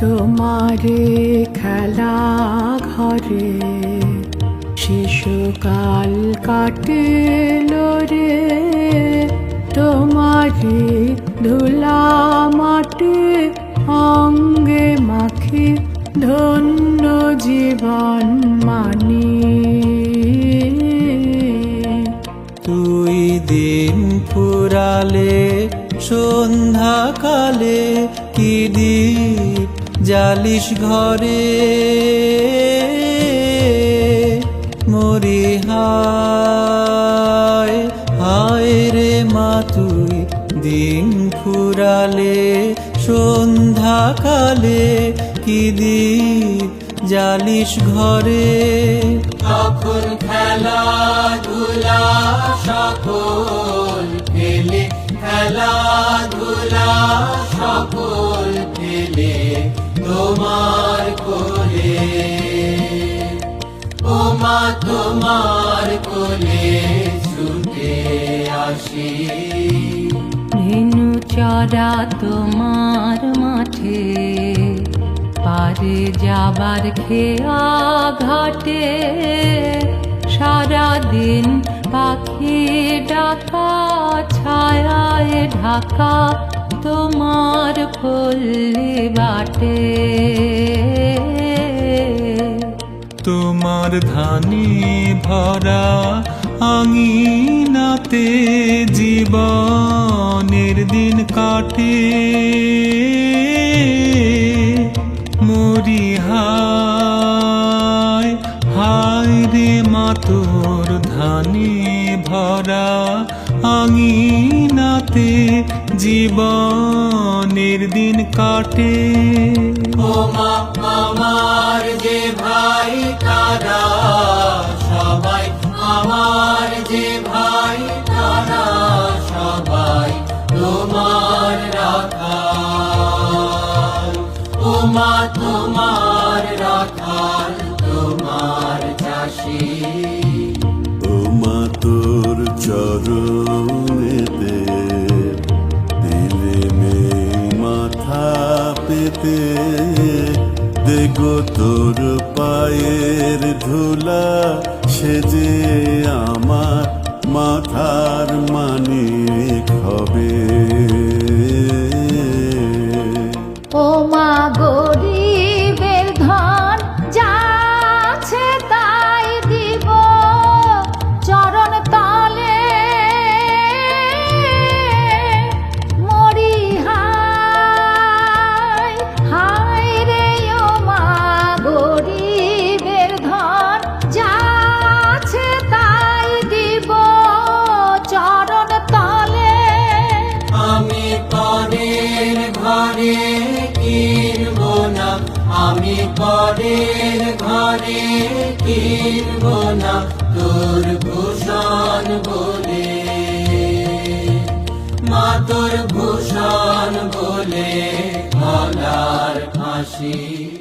তোমারে খেলা ঘরে, শিশুকাল কাটিল রে। তোমারে ধুলা মাটি অঙ্গে মাখি ধন্য জীবন মানি। তুই দিন ফুরালে, সন্ধ্যাকালে কি দীপ জালিস ঘরে মরি হায় হায় রে মা, তুই দিন ফুরালে, সন্ধ্যাকালে কি দীপ জালিস ঘরে? তখন খেলা ধুলা সকল খেলা ধুলা সকল তোমার কোলে, ও মা, তোমার কোলে ছুটে আসি। তোমার মাঠে, পারে যাবার খেয়া ঘাটে। সারাদিন পাখি ডাকা, ছায়ায় ঢাকা তোমার পল্লী বাটে। তোমার ধানে ভরা আঙিনাতে জীবনের দিন কাটে। মরি হায় হায় রে মাতোর ধানে ভরা আঙিনাতে জীবনের দিন কাটে। ও মা, আমার যে ভাই তারা, সবাই আমার যে ভাই তারা, সবাই তোমার রাখাল ও মা, তোমার রাখাল চরণেতে, দিলে মে মাথা পেতে। দেখো তোর পায়ের ধুলা সেজে আমার মাথার মানিক হবে। ও মা গরিবের কিনব না, আমি পরের ঘরে কিনব না তোর ভূষণ বলে। মা তোর ভূষণ বলে, গলার ফাঁসি।